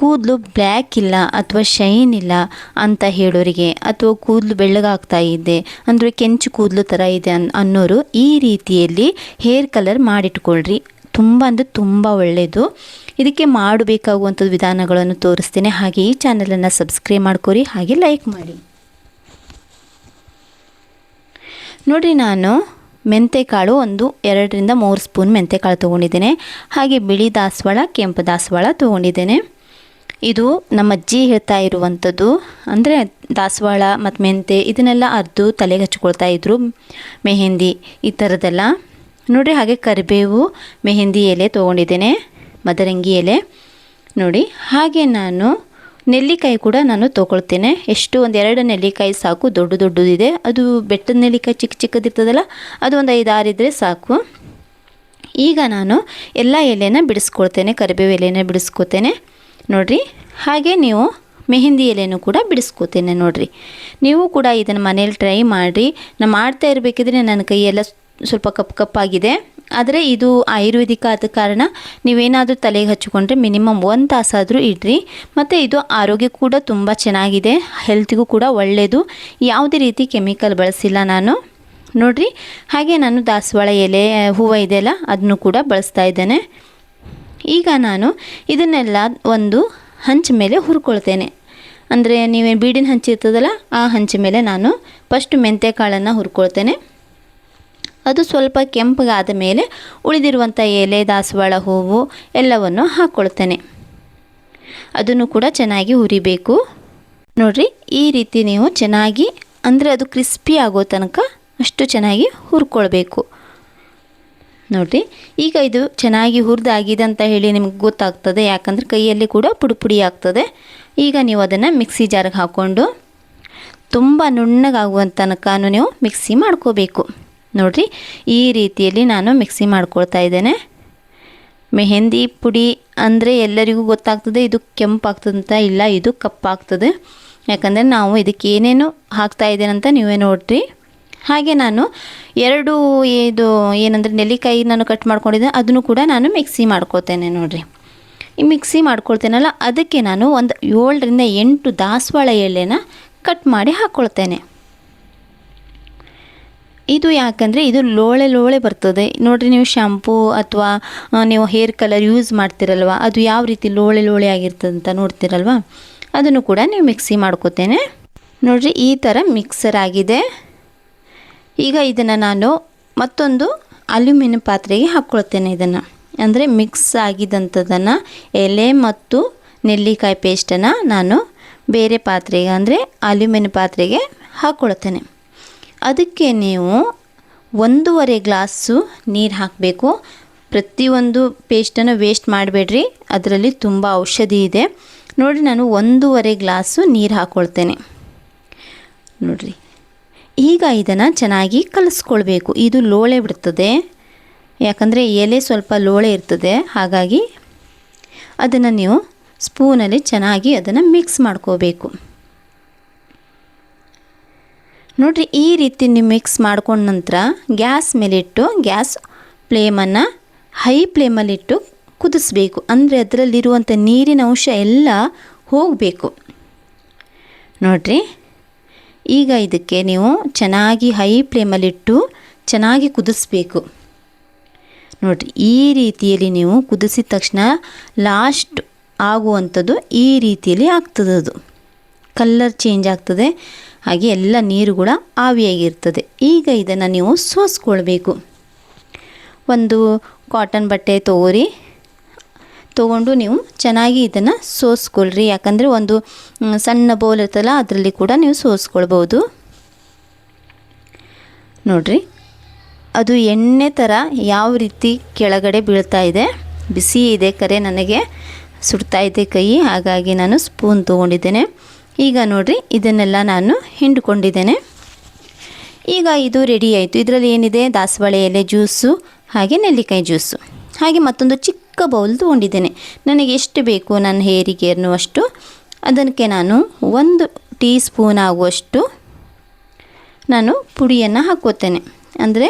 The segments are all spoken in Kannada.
ಕೂದಲು ಬ್ಲ್ಯಾಕ್ ಇಲ್ಲ ಅಥವಾ ಶೈನ್ ಇಲ್ಲ ಅಂತ ಹೇಳೋರಿಗೆ ಅಥವಾ ಕೂದಲು ಬೆಳ್ಳಗಾಗ್ತಾ ಇದೆ ಅಂದರೆ ಕೆಂಚು ಕೂದಲು ಥರ ಇದೆ ಅನ್, ಅನ್ನೋರು ಈ ರೀತಿಯಲ್ಲಿ ಹೇರ್ ಕಲರ್ ಮಾಡಿಟ್ಕೊಳ್ರಿ. ತುಂಬ ಅಂದರೆ ತುಂಬ ಒಳ್ಳೆಯದು ಇದಕ್ಕೆ ಮಾಡಬೇಕಾಗುವಂಥದ್ದು ವಿಧಾನಗಳನ್ನು ತೋರಿಸ್ತೇನೆ. ಹಾಗೆ ಈ ಚಾನಲನ್ನು ಸಬ್ಸ್ಕ್ರೈಬ್ ಮಾಡ್ಕೊರಿ, ಹಾಗೆ ಲೈಕ್ ಮಾಡಿ. ನೋಡಿ ನಾನು ಮೆಂತೆಕಾಳು ಒಂದು ಎರಡರಿಂದ ಮೂರು ಸ್ಪೂನ್ ಮೆಂತೆಕಾಳು ತೊಗೊಂಡಿದ್ದೇನೆ. ಹಾಗೆ ಬಿಳಿ ದಾಸವಾಳ, ಕೆಂಪು ದಾಸವಾಳ ತೊಗೊಂಡಿದ್ದೇನೆ. ಇದು ನಮ್ಮ ಅಜ್ಜಿ ಹೇಳ್ತಾ ಇರುವಂಥದ್ದು. ಅಂದರೆ ದಾಸವಾಳ ಮತ್ತು ಮೆಂತೆ ಇದನ್ನೆಲ್ಲ ಅರ್ದು ತಲೆಗೆ ಹಚ್ಕೊಳ್ತಾ ಇದ್ರು. ಮೆಹೆಂದಿ ಈ ಥರದ್ದೆಲ್ಲ. ನೋಡಿರಿ ಹಾಗೆ ಕರಿಬೇವು, ಮೆಹೆಂದಿ ಎಲೆ ತೊಗೊಂಡಿದ್ದೇನೆ, ಮದರಂಗಿ ಎಲೆ. ನೋಡಿ, ಹಾಗೆ ನಾನು ನೆಲ್ಲಿಕಾಯಿ ಕೂಡ ನಾನು ತೊಗೊಳ್ತೇನೆ. ಎಷ್ಟು ಒಂದು ಎರಡು ನೆಲ್ಲಿಕಾಯಿ ಸಾಕು, ದೊಡ್ಡ ದೊಡ್ಡದಿದೆ. ಅದು ಬೆಟ್ಟದ ನೆಲ್ಲಿಕಾಯಿ ಚಿಕ್ಕ ಚಿಕ್ಕದಿರ್ತದಲ್ಲ, ಅದು ಒಂದು ಐದು ಆರು ಇದ್ದರೆ ಸಾಕು. ಈಗ ನಾನು ಎಲ್ಲ ಎಲೆನ ಬಿಡಿಸ್ಕೊಳ್ತೇನೆ, ಕರಿಬೇವು ಎಲೆನ ಬಿಡಿಸ್ಕೊತೇನೆ. ನೋಡಿರಿ? ಹಾಗೆ ನೀವು ಮೆಹಂದಿ ಎಲೆನೂ ಕೂಡ ಬಿಡಿಸ್ಕೋತೇನೆ ನೋಡಿರಿ. ನೀವು ಕೂಡ ಇದನ್ನು ಮನೇಲಿ ಟ್ರೈ ಮಾಡಿರಿ. ನಾನು ಮಾಡ್ತಾ ಇರಬೇಕಿದ್ರೆ ನನ್ನ ಕೈಯೆಲ್ಲ ಸ್ವಲ್ಪ ಕಪ್ಪು ಕಪ್ಪಾಗಿದೆ. ಆದರೆ ಇದು ಆಯುರ್ವೇದಿಕ ಆದ ಕಾರಣ ನೀವೇನಾದರೂ ತಲೆಗೆ ಹಚ್ಚಿಕೊಂಡ್ರೆ ಮಿನಿಮಮ್ ಒಂದು ತಾಸಾದರೂ ಇಡ್ರಿ. ಮತ್ತು ಇದು ಆರೋಗ್ಯ ಕೂಡ ತುಂಬ ಚೆನ್ನಾಗಿದೆ. ಹೆಲ್ತಿಗೂ ಕೂಡ ಒಳ್ಳೆಯದು ಯಾವುದೇ ರೀತಿ ಕೆಮಿಕಲ್ ಬಳಸಿಲ್ಲ ನಾನು. ನೋಡಿರಿ? ಹಾಗೆ ನಾನು ದಾಸವಾಳ ಎಲೆ, ಹೂವು ಇದೆಯಲ್ಲ ಅದನ್ನು ಕೂಡ ಬಳಸ್ತಾ ಇದ್ದೇನೆ. ಈಗ ನಾನು ಇದನ್ನೆಲ್ಲ ಒಂದು ಹಂಚ ಮೇಲೆ ಹುರ್ಕೊಳ್ತೇನೆ. ಅಂದರೆ ನೀವೇನು ಬೀಡಿನ ಹಂಚಿರ್ತದಲ್ಲ ಆ ಹಂಚ ಮೇಲೆ ನಾನು ಫಸ್ಟ್ ಮೆಂತ್ಯ ಕಾಳನ್ನು ಹುರ್ಕೊಳ್ತೇನೆ. ಅದು ಸ್ವಲ್ಪ ಕೆಂಪಗಾದ ಮೇಲೆ ಉಳಿದಿರುವಂಥ ಎಲೆ, ದಾಸವಾಳ ಹೂವು ಎಲ್ಲವನ್ನು ಹಾಕ್ಕೊಳ್ತೇನೆ ಅದನ್ನು ಕೂಡ ಚೆನ್ನಾಗಿ ಹುರಿಬೇಕು. ನೋಡಿರಿ, ಈ ರೀತಿ ನೀವು ಚೆನ್ನಾಗಿ, ಅಂದರೆ ಅದು ಕ್ರಿಸ್ಪಿ ಆಗೋ ತನಕ ಅಷ್ಟು ಚೆನ್ನಾಗಿ ಹುರ್ಕೊಳ್ಬೇಕು. ನೋಡಿರಿ. ಈಗ ಇದು ಚೆನ್ನಾಗಿ ಹುರಿದಾಗಿದೆ ಅಂತ ಹೇಳಿ ನಿಮ್ಗೆ ಗೊತ್ತಾಗ್ತದೆ. ಯಾಕಂದರೆ ಕೈಯಲ್ಲಿ ಕೂಡ ಪುಡಿ ಪುಡಿ ಆಗ್ತದೆ. ಈಗ ನೀವು ಅದನ್ನು ಮಿಕ್ಸಿ ಜಾರಿಗೆ ಹಾಕ್ಕೊಂಡು ತುಂಬ ನುಣ್ಣಗಾಗುವಂಥ ತನಕ ನೀವು ಮಿಕ್ಸಿ ಮಾಡ್ಕೋಬೇಕು. ನೋಡಿರಿ, ಈ ರೀತಿಯಲ್ಲಿ ನಾನು ಮಿಕ್ಸಿ ಮಾಡ್ಕೊಳ್ತಾ ಇದ್ದೇನೆ. ಮೆಹೆಂದಿ ಪುಡಿ ಅಂದರೆ ಎಲ್ಲರಿಗೂ ಗೊತ್ತಾಗ್ತದೆ, ಇದು ಕೆಂಪಾಗ್ತದೆ ಅಂತ ಇಲ್ಲ, ಇದು ಕಪ್ಪಾಗ್ತದೆ. ಯಾಕಂದರೆ ನಾವು ಇದಕ್ಕೆ ಏನೇನು ಹಾಕ್ತಾ ಇದ್ದೇನೆ ಅಂತ ನೀವೇ ನೋಡಿರಿ. ಹಾಗೆ ನಾನು ಎರಡು ಇದು ಏನಂದರೆ ನೆಲ್ಲಿಕಾಯಿ ನಾನು ಕಟ್ ಮಾಡ್ಕೊಂಡಿದ್ದೆ, ಅದನ್ನು ಕೂಡ ನಾನು ಮಿಕ್ಸಿ ಮಾಡ್ಕೋತೇನೆ ನೋಡಿರಿ. ಈ ಮಿಕ್ಸಿ ಮಾಡ್ಕೊಳ್ತೇನಲ್ಲ, ಅದಕ್ಕೆ ನಾನು ಒಂದು ಏಳರಿಂದ ಎಂಟು ದಾಸವಾಳ ಎಲೆನ ಕಟ್ ಮಾಡಿ ಹಾಕ್ಕೊಳ್ತೇನೆ ಇದು ಯಾಕಂದರೆ ಇದು ಲೋಳೆ ಲೋಳೆ ಬರ್ತದೆ. ನೋಡಿರಿ ನೀವು ಶಾಂಪೂ ಅಥವಾ ನೀವು ಹೇರ್ ಕಲರ್ ಯೂಸ್ ಮಾಡ್ತಿರಲ್ವ, ಅದು ಯಾವ ರೀತಿ ಲೋಳೆ ಲೋಳೆ ಆಗಿರ್ತದೆ ಅಂತ ನೋಡ್ತಿರಲ್ವ, ಅದನ್ನು ಕೂಡ ನೀವು ಮಿಕ್ಸಿ ಮಾಡ್ಕೋತೇನೆ. ನೋಡಿರಿ ಈ ಥರ ಮಿಕ್ಸರ್ ಆಗಿದೆ. ಈಗ ಇದನ್ನು ನಾನು ಮತ್ತೊಂದು ಅಲ್ಯೂಮಿನಿಯಂ ಪಾತ್ರೆಗೆ ಹಾಕ್ಕೊಳ್ತೇನೆ ಇದನ್ನು. ಅಂದರೆ ಮಿಕ್ಸ್ ಆಗಿದ್ದಂಥದ್ದನ್ನು ಎಲೆ ಮತ್ತು ನೆಲ್ಲಿಕಾಯಿ ಪೇಸ್ಟನ್ನು ನಾನು ಬೇರೆ ಪಾತ್ರೆಗೆ, ಅಂದರೆ ಅಲ್ಯೂಮಿನಿಯಂ ಪಾತ್ರೆಗೆ ಹಾಕ್ಕೊಳ್ತೇನೆ ಅದಕ್ಕೆ ನೀವು ಒಂದೂವರೆ ಗ್ಲಾಸು ನೀರು ಹಾಕಬೇಕು. ಪ್ರತಿಯೊಂದು ಪೇಸ್ಟನ್ನು ವೇಸ್ಟ್ ಮಾಡಬೇಡ್ರಿ. ಅದರಲ್ಲಿ ತುಂಬ ಔಷಧಿ ಇದೆ. ನೋಡಿ, ನಾನು ಒಂದೂವರೆ ಗ್ಲಾಸು ನೀರು ಹಾಕ್ಕೊಳ್ತೇನೆ ನೋಡಿರಿ. ಈಗ ಇದನ್ನು ಚೆನ್ನಾಗಿ ಕಲಿಸ್ಕೊಳ್ಬೇಕು. ಇದು ಲೋಳೆ ಬಿಡ್ತದೆ. ಯಾಕಂದರೆ ಎಲೆ ಸ್ವಲ್ಪ ಲೋಳೆ ಇರ್ತದೆ. ಹಾಗಾಗಿ ಅದನ್ನು ನೀವು ಸ್ಪೂನಲ್ಲಿ ಚೆನ್ನಾಗಿ ಅದನ್ನು ಮಿಕ್ಸ್ ಮಾಡ್ಕೋಬೇಕು. ನೋಡಿರಿ, ಈ ರೀತಿ ನೀವು ಮಿಕ್ಸ್ ಮಾಡ್ಕೊಂಡ ನಂತರ ಗ್ಯಾಸ್ ಮೇಲಿಟ್ಟು, ಗ್ಯಾಸ್ ಫ್ಲೇಮನ್ನು ಹೈ ಫ್ಲೇಮಲ್ಲಿಟ್ಟು ಕುದಿಸ್ಬೇಕು. ಅಂದರೆ ಅದರಲ್ಲಿರುವಂಥ ನೀರಿನ ಅಂಶ ಎಲ್ಲ ಹೋಗಬೇಕು. ನೋಡಿರಿ ಈಗ ಇದಕ್ಕೆ ನೀವು ಚೆನ್ನಾಗಿ ಹೈ ಫ್ಲೇಮಲ್ಲಿಟ್ಟು ಚೆನ್ನಾಗಿ ಕುದಿಸ್ಬೇಕು. ನೋಡಿರಿ, ಈ ರೀತಿಯಲ್ಲಿ ನೀವು ಕುದಿಸಿದ ತಕ್ಷಣ ಲಾಸ್ಟ್ ಆಗುವಂಥದ್ದು ಈ ರೀತಿಯಲ್ಲಿ ಆಗ್ತದೆ ಅದು. ಕಲ್ಲರ್ ಚೇಂಜ್ ಆಗ್ತದೆ, ಹಾಗೆ ಎಲ್ಲ ನೀರು ಕೂಡ ಆವಿಯಾಗಿರ್ತದೆ. ಈಗ ಇದನ್ನು ನೀವು ಸೋಸ್ಕೊಳ್ಬೇಕು. ಒಂದು ಕಾಟನ್ ಬಟ್ಟೆ ತೊಗೋರಿ ತೊಗೊಂಡು ನೀವು ಚೆನ್ನಾಗಿ ಇದನ್ನು ಸೋಸ್ಕೊಳ್ರಿ. ಯಾಕಂದರೆ ಒಂದು ಸಣ್ಣ ಬೌಲ್ ಇರ್ತಲ್ಲ ಅದರಲ್ಲಿ ಕೂಡ ನೀವು ಸೋಸ್ಕೊಳ್ಬೋದು. ನೋಡ್ರಿ. ಅದು ಎಣ್ಣೆ ಥರ ಯಾವ ರೀತಿ ಕೆಳಗಡೆ ಬೀಳ್ತಾ ಇದೆ. ಬಿಸಿ ಇದೆ ಕರೆ ನನಗೆ, ಸುಡ್ತಾ ಇದೆ ಕೈ, ಹಾಗಾಗಿ ನಾನು ಸ್ಪೂನ್ ತೊಗೊಂಡಿದ್ದೇನೆ. ಈಗ ನೋಡ್ರಿ, ಇದನ್ನೆಲ್ಲ ನಾನು ಹಿಂಡ್ಕೊಂಡಿದ್ದೇನೆ. ಈಗ ಇದು ರೆಡಿ ಆಯಿತು. ಇದರಲ್ಲಿ ಏನಿದೆ? ದಾಸವಾಳೆ ಎಲೆ ಜ್ಯೂಸು ಹಾಗೆ ನೆಲ್ಲಿಕಾಯಿ ಜ್ಯೂಸು ಹಾಗೆ ಮತ್ತೊಂದು ಚಿಕ್ಕ ಬೌಲ್ ತೊಗೊಂಡಿದ್ದೇನೆ ನನಗೆ ಎಷ್ಟು ಬೇಕು ನನ್ನ ಹೇರಿಗೆ ಅನ್ನುವಷ್ಟು, ಅದಕ್ಕೆ ನಾನು ಒಂದು ಟೀ ಸ್ಪೂನ್ ಆಗುವಷ್ಟು ನಾನು ಪುಡಿಯನ್ನು ಹಾಕೋತೇನೆ ಅಂದರೆ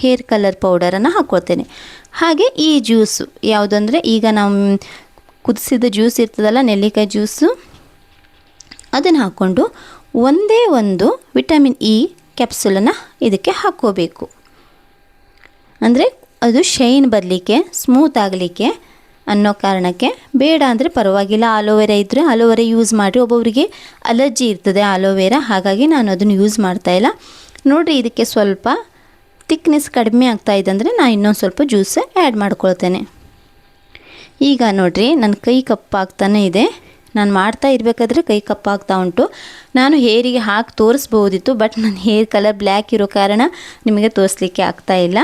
ಹೇರ್ ಕಲರ್ ಪೌಡರನ್ನು ಹಾಕೋತೇನೆ ಹಾಗೆ ಈ ಜ್ಯೂಸು, ಯಾವುದಂದರೆ ಈಗ ನಾವು ಕುದಿಸಿದ ಜ್ಯೂಸ್ ಇರ್ತದಲ್ಲ, ನೆಲ್ಲಿಕಾಯಿ ಜ್ಯೂಸು, ಅದನ್ನು ಹಾಕ್ಕೊಂಡು ಒಂದೇ ಒಂದು ವಿಟಮಿನ್ ಇ ಕ್ಯಾಪ್ಸುಲನ್ನು ಇದಕ್ಕೆ ಹಾಕ್ಕೋಬೇಕು. ಅಂದರೆ ಅದು ಶೈನ್ ಬರಲಿಕ್ಕೆ, ಸ್ಮೂತ್ ಆಗಲಿಕ್ಕೆ ಅನ್ನೋ ಕಾರಣಕ್ಕೆ ಬೇಡ ಅಂದರೆ ಪರವಾಗಿಲ್ಲ. ಆಲೋವೆರಾ ಇದ್ದರೆ ಆಲೋವೆರಾ ಯೂಸ್ ಮಾಡಿ ಒಬ್ಬೊಬ್ಬರಿಗೆ ಅಲರ್ಜಿ ಇರ್ತದೆ ಆಲೋವೆರಾ, ಹಾಗಾಗಿ ನಾನು ಅದನ್ನು ಯೂಸ್ ಮಾಡ್ತಾ ಇಲ್ಲ. ನೋಡಿರಿ, ಇದಕ್ಕೆ ಸ್ವಲ್ಪ ತಿಕ್ನೆಸ್ ಕಡಿಮೆ ಆಗ್ತಾ ಇದೆ ಅಂದರೆ ನಾನು ಇನ್ನೊಂದು ಸ್ವಲ್ಪ ಜ್ಯೂಸ್ ಆ್ಯಡ್ ಮಾಡ್ಕೊಳ್ತೇನೆ. ಈಗ ನೋಡಿರಿ, ನನ್ನ ಕೈ ಕಪ್ಪಾಗ್ತಾನೆ ಇದೆ. ನಾನು ಮಾಡ್ತಾ ಇರಬೇಕಾದ್ರೆ ಕೈ ಕಪ್ಪಾಗ್ತಾ ಉಂಟು. ನಾನು ಹೇರಿಗೆ ಹಾಕಿ ತೋರಿಸ್ಬೋದಿತ್ತು ಬಟ್ ನನ್ನ ಹೇರ್ ಕಲರ್ ಬ್ಲ್ಯಾಕ್ ಇರೋ ಕಾರಣ ನಿಮಗೆ ತೋರಿಸ್ಲಿಕ್ಕೆ ಆಗ್ತಾ ಇಲ್ಲ.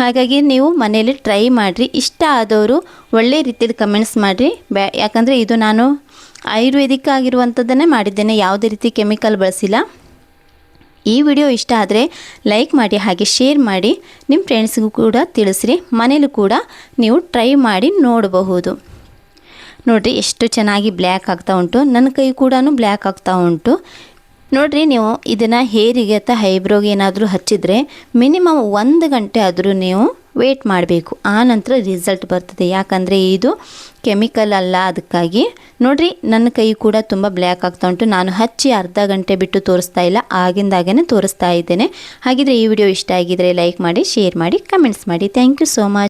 ಹಾಗಾಗಿ ನೀವು ಮನೇಲಿ ಟ್ರೈ ಮಾಡಿರಿ. ಇಷ್ಟ ಆದವರು ಒಳ್ಳೆ ರೀತಿಯಲ್ಲಿ ಕಮೆಂಟ್ಸ್ ಮಾಡಿರಿ. ಬ್ಯಾ, ಯಾಕಂದರೆ ಇದು ನಾನು ಆಯುರ್ವೇದಿಕ್ ಆಗಿರುವಂಥದ್ದನ್ನೇ ಮಾಡಿದ್ದೇನೆ, ಯಾವುದೇ ರೀತಿ ಕೆಮಿಕಲ್ ಬಳಸಿಲ್ಲ. ಈ ವಿಡಿಯೋ ಇಷ್ಟ ಆದರೆ ಲೈಕ್ ಮಾಡಿ, ಹಾಗೆ ಶೇರ್ ಮಾಡಿ. ನಿಮ್ಮ ಫ್ರೆಂಡ್ಸ್ಗೂ ಕೂಡ ತಿಳಿಸ್ರಿ. ಮನೇಲೂ ಕೂಡ ನೀವು ಟ್ರೈ ಮಾಡಿ ನೋಡಬಹುದು. ನೋಡಿರಿ ಎಷ್ಟು ಚೆನ್ನಾಗಿ ಬ್ಲ್ಯಾಕ್ ಆಗ್ತಾ ಉಂಟು. ನನ್ನ ಕೈ ಕೂಡ ಬ್ಲ್ಯಾಕ್ ಆಗ್ತಾ ಉಂಟು. ನೋಡಿರಿ ನೀವು ಇದನ್ನು ಹೇರಿಗೆ ಅಥವಾ ಹೈಬ್ರೋಗೆ ಏನಾದರೂ ಹಚ್ಚಿದರೆ ಮಿನಿಮಮ್ ಒಂದು ಗಂಟೆ ಆದರೂ ನೀವು ವೇಟ್ ಮಾಡಬೇಕು. ಆ ನಂತರ ರಿಸಲ್ಟ್ ಬರ್ತದೆ. ಯಾಕಂದರೆ ಇದು ಕೆಮಿಕಲ್ ಅಲ್ಲ ಅದಕ್ಕಾಗಿ. ನೋಡಿರಿ ನನ್ನ ಕೈ ಕೂಡ ತುಂಬ ಬ್ಲ್ಯಾಕ್ ಆಗ್ತಾ ಉಂಟು. ನಾನು ಹಚ್ಚಿ ಅರ್ಧ ಗಂಟೆ ಬಿಟ್ಟು ತೋರಿಸ್ತಾ ಇಲ್ಲ. ಆಗಿಂದಾಗೇ ತೋರಿಸ್ತಾ ಇದ್ದೇನೆ. ಹಾಗಿದ್ರೆ ಈ ವಿಡಿಯೋ ಇಷ್ಟ ಆಗಿದರೆ ಲೈಕ್ ಮಾಡಿ, ಶೇರ್ ಮಾಡಿ, ಕಮೆಂಟ್ಸ್ ಮಾಡಿ. Thank you so much.